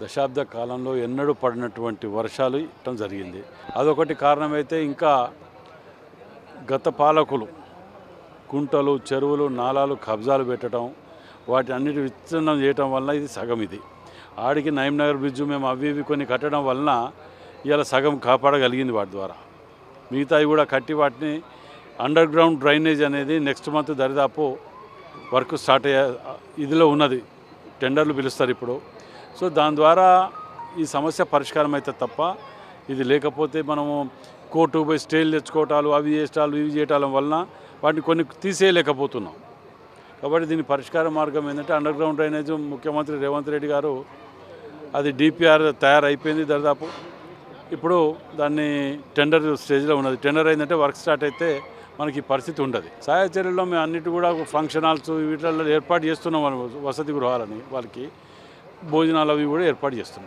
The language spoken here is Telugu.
దశాబ్ద కాలంలో ఎన్నడూ పడినటువంటి వర్షాలు ఇవ్వటం జరిగింది. అదొకటి కారణమైతే ఇంకా గత పాలకులు కుంటలు చెరువులు నాలాలు కబ్జాలు పెట్టడం వాటి అన్నిటి విచ్ఛిన్నం చేయటం వలన ఇది సగం ఇది. ఆడికి నగర్ బ్రిడ్జ్ మేము అవి ఇవి కొన్ని కట్టడం వలన ఇలా సగం కాపాడగలిగింది వాటి ద్వారా. మిగతావి కూడా కట్టి వాటిని అండర్ గ్రౌండ్ డ్రైనేజ్ అనేది నెక్స్ట్ మంత్ దరిదాపు వర్క్ స్టార్ట్ అయ్యే ఇదిలో ఉన్నది. టెండర్లు పిలుస్తారు ఇప్పుడు. సో దాని ద్వారా ఈ సమస్య పరిష్కారం అయితే తప్ప ఇది లేకపోతే మనము కోర్టు పోయి స్టేలు తెచ్చుకోవటాలు అవి చేస్తాలు ఇవి చేయటాల వలన వాటిని కొన్ని తీసేయలేకపోతున్నాం. కాబట్టి దీని పరిష్కార మార్గం ఏంటంటే అండర్ గ్రౌండ్ డ్రైనేజ్ ముఖ్యమంత్రి రేవంత్ రెడ్డి గారు అది డిపిఆర్ తయారైపోయింది దాదాపు ఇప్పుడు దాన్ని టెండర్ స్టేజ్లో ఉన్నది. టెండర్ అయిందంటే వర్క్ స్టార్ట్ అయితే మనకి పరిస్థితి ఉండదు. సహాయ చర్యల్లో మేము అన్నిటి కూడా ఫంక్షన్ హాల్స్ వీటిల్లో ఏర్పాటు చేస్తున్నాం. వసతి గృహాలని వాళ్ళకి భోజనాలు అవి కూడా ఏర్పాటు చేస్తున్నాం.